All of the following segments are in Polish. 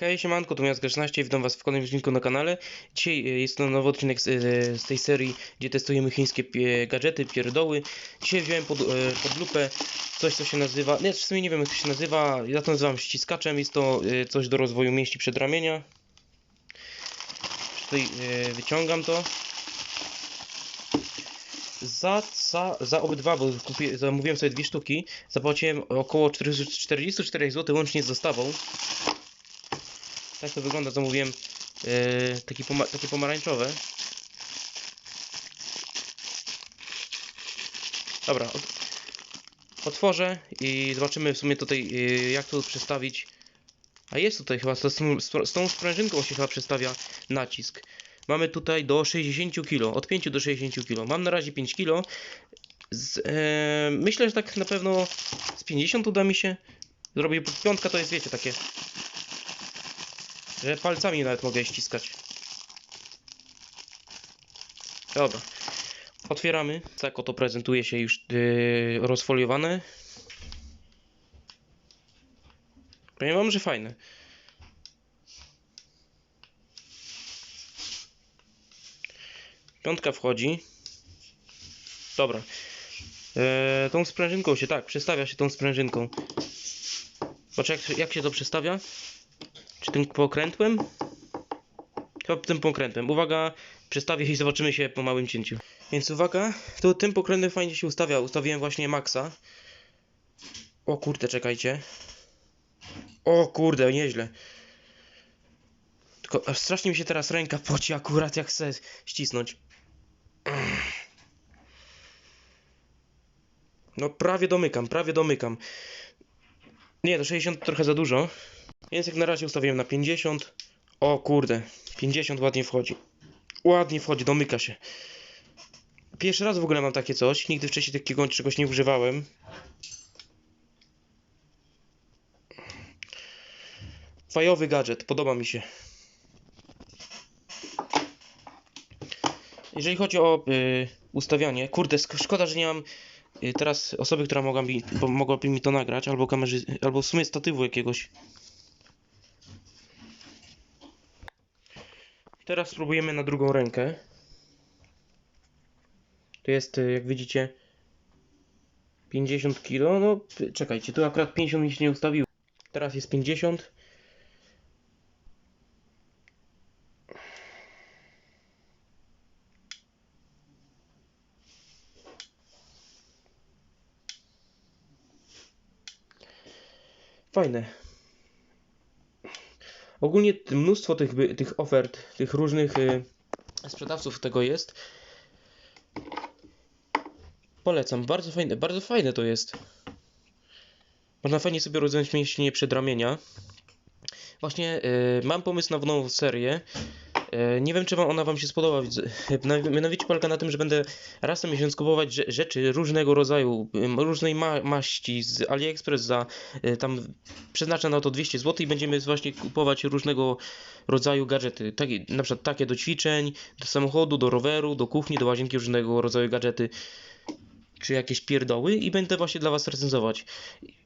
Hej, siemanko, tu Miast 16, witam was w kolejnym odcinku na kanale. Dzisiaj e, jest to nowy odcinek z, e, z tej serii, gdzie testujemy chińskie pie, gadżety, pierdoły. Dzisiaj wziąłem pod, e, pod lupę coś, co się nazywa, nie, w sumie nie wiem jak to się nazywa, ja to nazywam ściskaczem, jest to coś do rozwoju mięśni przedramienia. Tutaj wyciągam to. Za, za, za obydwa, bo kupię, zamówiłem sobie dwie sztuki, zapłaciłem około 44 zł łącznie z dostawą. Tak to wygląda, zamówiłem yy, taki poma takie pomarańczowe. Dobra, ot otworzę i zobaczymy w sumie tutaj yy, jak to przestawić. A jest tutaj chyba, z, z, tą sprężynką się chyba przestawia nacisk. Mamy tutaj do 60 kg, od 5 do 60 kg. Mam na razie 5 kg. Z, yy, myślę, że tak na pewno z 50 uda mi się. Zrobię piątka to jest, wiecie, takie palcami nawet mogę ściskać. Dobra. Otwieramy. Tak oto prezentuje się już yy, rozfoliowane. Powiem wam, że fajne. Piątka wchodzi. Dobra. Eee, tą sprężynką się, tak, przestawia się tą sprężynką. Patrz jak, jak się to przestawia? Czy tym pokrętłem? Chyba tym pokrętłem. Uwaga, przestawię i zobaczymy się po małym cięciu. Więc uwaga, to tym pokrętłem fajnie się ustawia. Ustawiłem właśnie maksa. O kurde, czekajcie. O kurde, nieźle. Tylko strasznie mi się teraz ręka poci akurat jak chcę ścisnąć. No prawie domykam, prawie domykam. Nie, do 60 trochę za dużo. Więc jak na razie ustawiłem na 50. O kurde, 50 ładnie wchodzi. Ładnie wchodzi, domyka się. Pierwszy raz w ogóle mam takie coś. Nigdy wcześniej takiego czegoś nie używałem. Fajowy gadżet, podoba mi się. Jeżeli chodzi o y, ustawianie, kurde, szkoda, że nie mam y, teraz osoby, która mogłaby, mi to nagrać, albo kamerzy, albo w sumie statywu jakiegoś. Teraz spróbujemy na drugą rękę. To jest, y, jak widzicie, 50 kg. No, czekajcie, tu akurat 50 mi się nie ustawiło. Teraz jest 50. Fajne. Ogólnie mnóstwo tych, tych ofert, tych różnych y, sprzedawców tego jest. Polecam, bardzo fajne, bardzo fajne to jest. Można fajnie sobie rozwiązać mięśnie przedramienia. Właśnie y, mam pomysł na nową serię. Y, nie wiem, czy ona wam się spodoba. Mianowicie polega na tym, że będę raz na miesiąc kupować rzeczy różnego rodzaju, różnej ma maści z AliExpress za y, tam przeznaczę na to 200 zł i będziemy właśnie kupować różnego rodzaju gadżety. Takie, na przykład takie do ćwiczeń, do samochodu, do roweru, do kuchni, do łazienki, różnego rodzaju gadżety czy jakieś pierdoły i będę właśnie dla was recenzować.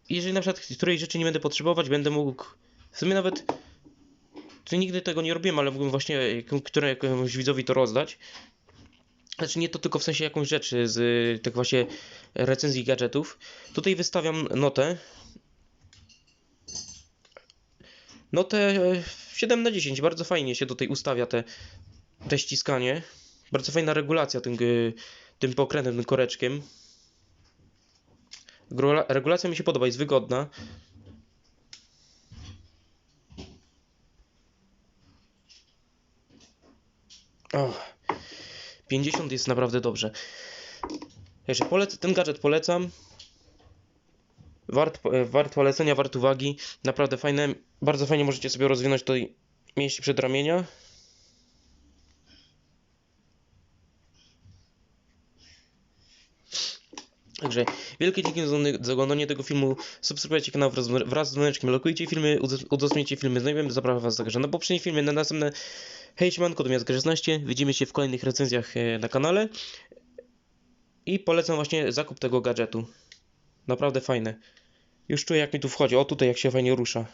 Jeżeli na przykład której rzeczy nie będę potrzebować, będę mógł w sumie nawet czy nigdy tego nie robiłem, ale mógłbym właśnie które jakiemuś widzowi to rozdać. Znaczy nie to tylko w sensie jakąś rzeczy z tak właśnie recenzji gadżetów. Tutaj wystawiam notę. Notę 7 na 10. Bardzo fajnie się tutaj ustawia te, te ściskanie. Bardzo fajna regulacja tym, tym pokrętem, tym koreczkiem. Regulacja mi się podoba, jest wygodna. Oh, 50 jest naprawdę dobrze. Polec ten gadżet polecam. Wart, wart polecenia, wart uwagi. Naprawdę fajne. Bardzo fajnie możecie sobie rozwinąć tutaj mięśnie przedramienia. Także wielkie dzięki za oglądanie tego filmu. Subskrybujcie kanał wraz, wraz z dzwoneczkiem, lokujcie filmy, udostępniajcie filmy znajomym. Zapraszam Was także na poprzednie filmy, na następne. Hej, siemanko, to Miast 16. Widzimy się w kolejnych recenzjach e, na kanale. I polecam właśnie zakup tego gadżetu. Naprawdę fajne. Już czuję jak mi tu wchodzi. O, tutaj jak się fajnie rusza.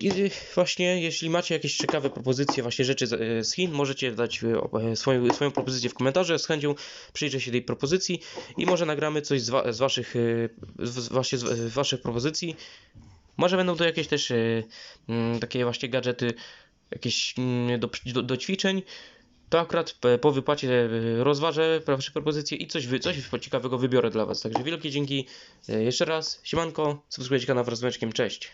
I właśnie, jeśli macie jakieś ciekawe propozycje, właśnie rzeczy z, e, Chin, możecie dać e, e, swoją, swoją propozycję w komentarzu. Z chęcią przyjrzę się tej propozycji i może nagramy coś z, wa, z waszych, e, z, właśnie z, waszych propozycji. Może będą to jakieś też e, mm, takie właśnie gadżety, jakieś mm, do, do, do ćwiczeń. To akurat po wypłacie e, rozważę wasze propozycje i coś, coś ciekawego wybiorę dla was. Także wielkie dzięki e, jeszcze raz. Siemanko, subskrybujcie kanał wraz z Meczkiem. Cześć.